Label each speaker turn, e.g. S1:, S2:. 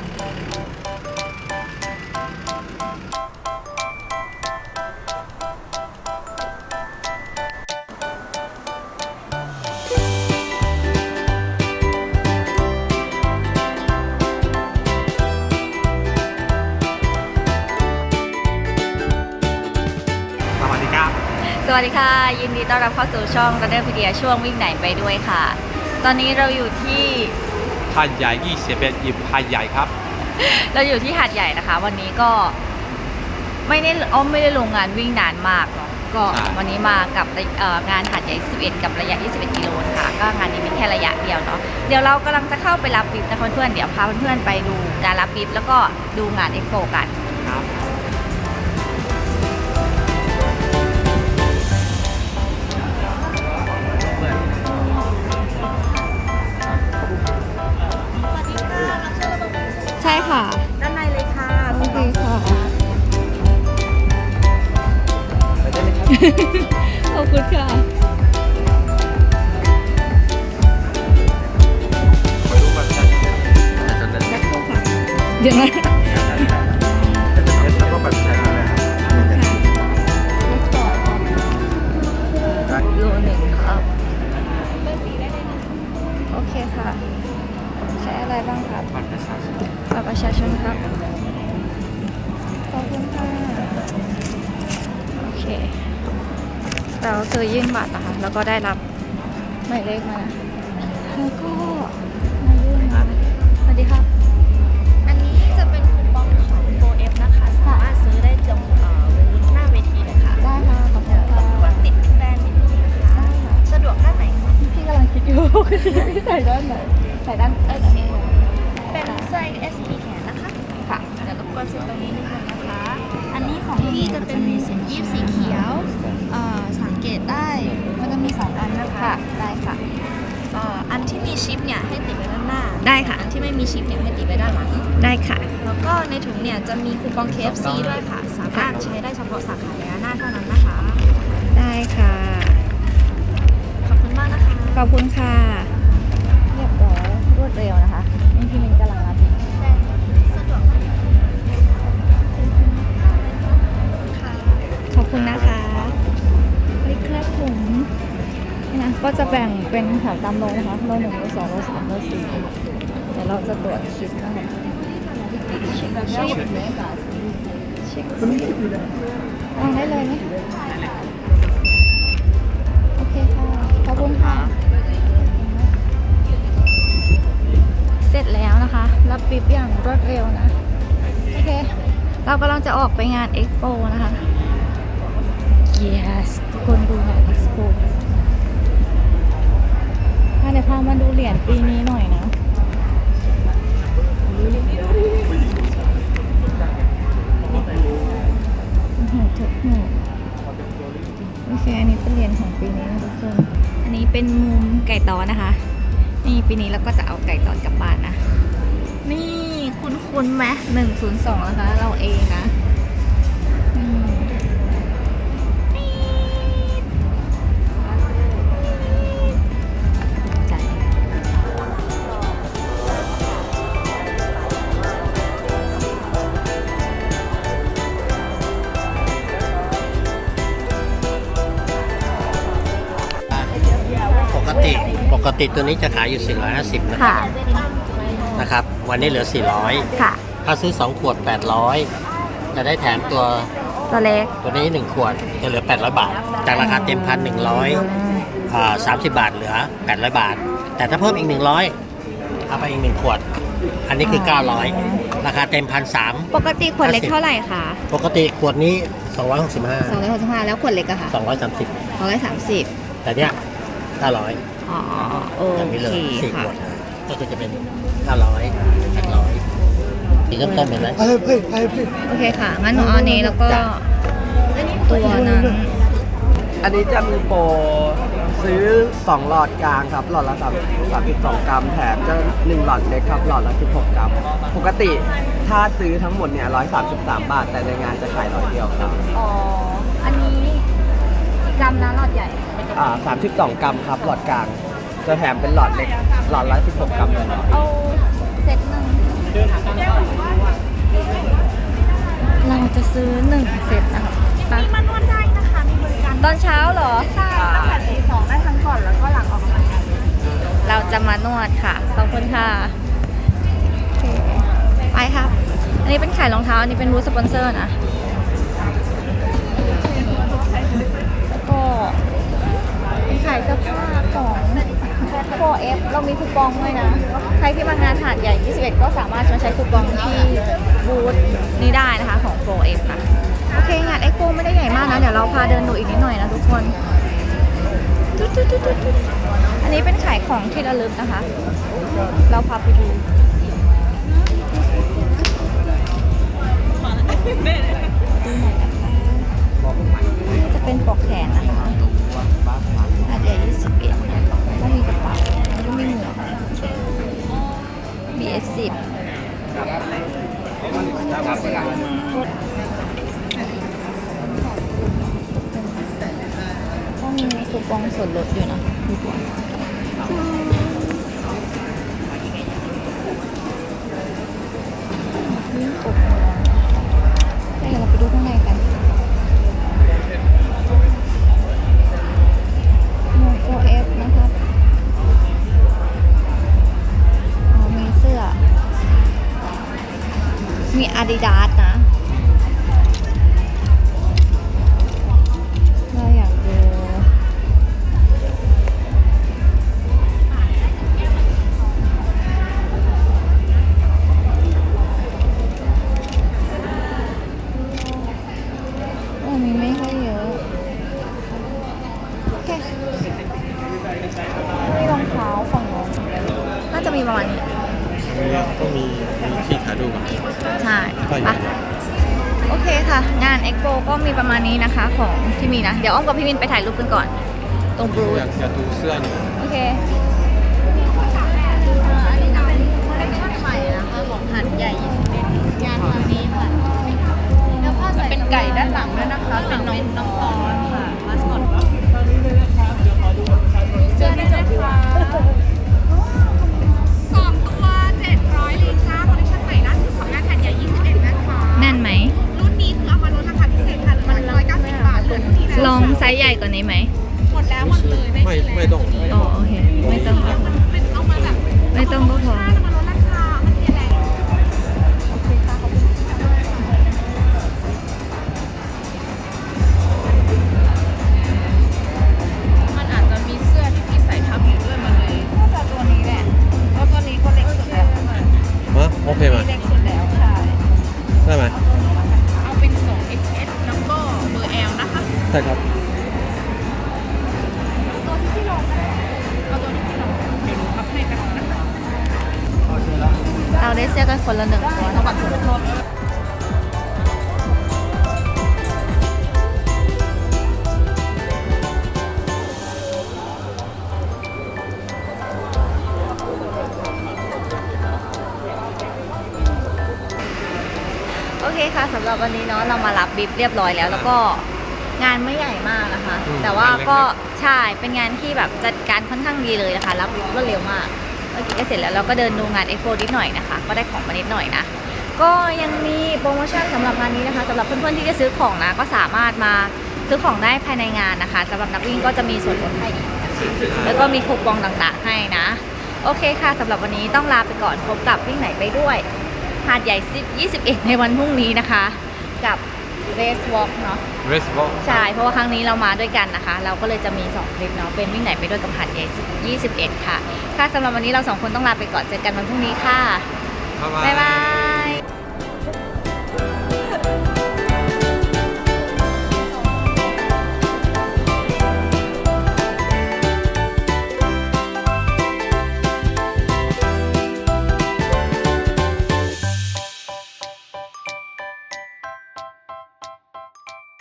S1: สวัสดีครับ
S2: สวัสดีค่ะ ยินดีต้อนรับเข้าสู่ช่องระเดอร์พีเดียช่วงวิ่งไหนไปด้วยค่ะ ตอนนี้เราอยู่ที่
S1: ท่านใหญ่ยี่สิบเอ็ดยิมท่านใหญ่ครับ
S2: เราอยู่ที่หาดใหญ่นะคะ วันนี้ก็ไม่ได้อ้อมไม่ได้ลงงานวิ่งนานมากเนาะก็
S1: ใช่
S2: วันนี้มากับเอ่องานหาดใหญ่ 11 กับระยะ 21 กิโลนะคะก็งานนี้มีแค่ระยะเดียวเนาะเดี๋ยวเรากำลังจะเข้าไปรับบิฟนะคะเพื่อนๆเดี๋ยวพาเพื่อนๆไปดูการรับบิฟแล้วก็ดูงานเอ็กโปกัน
S1: ครับ
S3: เดี๋
S1: ย
S2: วนะ
S1: แล้วก็บัตรประชาชนนะครับ
S2: โลหนึ่งครับ โอเคค่ะ ใช้อะไรบ้างครับ
S1: บัตรประชาชน
S2: บัตรประชาชนครับ ขอบคุณค่ะ โอเค เราคือยื่นบัตรนะคะ แล้วก็ได้รับหมายเลขมา แล้วก็มายื่นมาสวัสดีครับ
S3: ได้ค่ะ
S2: อั
S3: นที่ไม่มีชิปเนี่ยให้ติดไว้ด้านหลัง
S2: ได้ค่ะ
S3: แล้วก็ในถุงเนี่ยจะมีคูปอง KFC ด้วยค่ะ สามารถใช้ได้เฉพาะสาขาในหน้าเท่านั้นนะคะ
S2: ได้ค่ะ
S3: ขอบคุณมากนะคะ
S2: ขอบคุณค่ะามโลนะคะโลหนึ่งโลสองโลสามโลสี่เดี๋ยวเราจะตรวจชิปนะคะชิปชิปชิปวางได้เลยไหมโอเคค่ะ ขอบคุณค่ะ เสร็จแล้วนะคะ รับปิ๊บอย่างรวดเร็วนะ โอเค เรากำลังจะออกไปงานเอ็กโปนะคะ yes ทุกคนดูงานเอ็กโป เดี๋ยวพามาดูเหรียญปีนี้หน่อยนะอื้อหือทุกหูโอเค อันนี้เป็นเหรียญของปีนี้นะทุกคน อันนี้เป็นมุมไก่ตอนนะคะ นี่ปีนี้เราก็จะเอาไก่ตอนกลับบ้านนะ นี่คุณคุณไหมหนึ่งศูนย์สองนะคะ เราเองนะ
S4: กติปกติตัวนี้จะขายอยู่ 450 นะ
S2: ค่ะ
S4: นะครับ วันนี้เหลือ
S2: ค่ะ
S4: 400ถ้าซื้อ 2 ขวด 800 จะได้แถมตัว
S2: ตัวเล็ก
S4: ตัวนี้ 1 ขวดจะเหลือ 800 บาท จากราคาเต็มพันหนึ่งร้อยสามสิบบาทเหลือ800บาท แต่ถ้าเพิ่มอีก100เอาไปอีก1ขวด อันนี้คือ900ราคาเต็มพันสาม
S2: ปกติขวดเล็กเท่าไหร่คะ
S4: ปกติขวดนี้265
S2: สองร้อยหกสิบห้าแล้วขวดเล็กอะค่ะ
S4: 230
S2: สองร้อยสามสิบ
S4: แต่เนี้ย 900
S2: อ๋อโอ
S4: อย่างนี้เล
S2: เค
S4: ยสี่ข
S2: ค่ะ
S4: วดก็คือจะเป็น900 800สีต้นๆเห็นไหม
S2: โอเคค่ะ งั้นหนูเอาอันนี้แล้วก็ ตัวนั้น
S5: อันนี้จะมีโปรซื้อ 2 หลอดกลางครับ หลอดละ3 32กรัมแถมจะ 1 หลอดเล็กครับ หลอดละ16กรัม ปกติถ้าซื้อทั้งหมดเนี่ย133 บาท แต่ในงานจะขายหลอดเดียวครับ
S2: อ๋อ อันนี้ กรัมนะหลอดใหญ่
S5: อ่าสามสิบสองกรัมครับ หลอดกลาง จะแถมเป็นหลอดเล็ก หลอดละสิบหกกรัมเลยครับ
S2: เอาเซตหนึ่งเราจะซื้อหนึ่งเซตนะคะ
S3: นี่มานวดได้นะคะ มีบริการ
S2: ตอนเช้าเหรอ
S3: ใช่ตั้งแต่ตีสองได้ทั้งก่อนแล้วก็หลังออกกำลังกาย
S2: เราจะมานวดค่ะ ขอบคุณค่ะไปครับ อันนี้เป็นขายรองเท้า อันนี้เป็นรูสปอนเซอร์นะ 4F เรามีคูปองด้วยนะ ใครที่มางานหาดใหญ่ 21 ก็สามารถมาใช้คูปองที่บูธนี้ได้นะคะของ 4F ค่ะ โอเค งานเอ็กโปไม่ได้ใหญ่มากนะ เดี๋ยวเราพาเดินดูอีกนิดหน่อยนะทุกคนอันนี้เป็นขายของที่ระลึกนะคะ เราพาไปดูจะเป็นปกแขนนะคะอาจจะ21 ก็มีกระเป๋าแล้วก็มีหมวก BS10 ก็มีคูปองส่วนลดอยู่นะดูก่อนนี่ปก ประมาณนี้
S1: ก็มีมีที่ขาดูก่อน
S2: ใช่
S1: ก็อยู่
S2: ปะโอเคค่ะ งานเอ็กโปก็มีประมาณนี้นะคะของที่มีนะ เดี๋ยวอ้อมกับพี่มินไปถ่ายรูปกันก่อน ตรงบรู
S1: อยากอยากดูเสื้ออยู่
S2: โอเค
S3: กว่านี้
S2: ไหม
S3: ห
S2: ม
S3: ดแล้วหมดเลยไม่
S1: ไม่
S3: มีแล้ว
S1: ไม่ต้อง
S2: อ๋อโอเค ไม่ต้อง
S3: มันเป็นเอามาแบบ
S2: ไม่ต้องก็พอ
S3: ถ้าจะมาลดราคา มันเสียแรง
S6: มันอาจจะมีเสื้อที่พี่ใส่ทับอยู่ด้วยมันเลย
S2: น่าจะตัวนี้แหละเพราะตัวนี้ก็เล็กสุดแล้ว
S1: ฮะโอเคไหม
S2: เล็กสุดแล้วใช่
S1: ได้ไหม
S6: เอาเป็น 2 XS แล้วก็เบอร์ L นะคะ
S1: ใช่ครับ
S6: เรา
S2: ได้เสื้อกันคนละหนึ่งตัวนะโอเคค่ะสำหรับวันนี้เนาะเรามารับบิฟเรียบร้อยแล้ว แล้วก็งานไม่ใหญ่มากนะคะ
S1: อืม
S2: แต่ว่าก็
S1: งานเล็
S2: ใช่เป็นงานที่แบบจัดการค่อนข้างดีเลยนะคะ รับบิฟรวดเร็วมาก เมื่อกี้ก็เสร็จแล้วเราก็เดินดูงานเอ็กโปนิดหน่อยนะคะ ก็ได้ของมานิดหน่อยนะ ก็ยังมีโปรโมชั่นสำหรับงานนี้นะคะสำหรับเพื่อนๆที่จะซื้อของนะก็สามารถมาซื้อของได้ภายในงานนะคะสำหรับนักวิ่งก็จะมีส่วนลดให้อีกแล้วก็มีคูปองต่างๆให้นะ โอเคค่ะสำหรับวันนี้ต้องลาไปก่อนพบกับวิ่งไหนไปด้วยหาดใหญ่ 21 ในวันพรุ่งนี้นะคะ กับ Race Walk เนาะ
S1: เรสบอล
S2: ใช่ เพราะว่าครั้งนี้เรามาด้วยกันนะคะ เราก็เลยจะมี 2 คลิปเนาะ เป็นวิ่งไหนไปด้วยกับหาดใหญ่21 ค่ะ ค่ะสำหรับวันนี้เราสองคนต้องลาไปก่อน เจอกันวันพรุ่งนี้ค่ะ บ๊ายบาย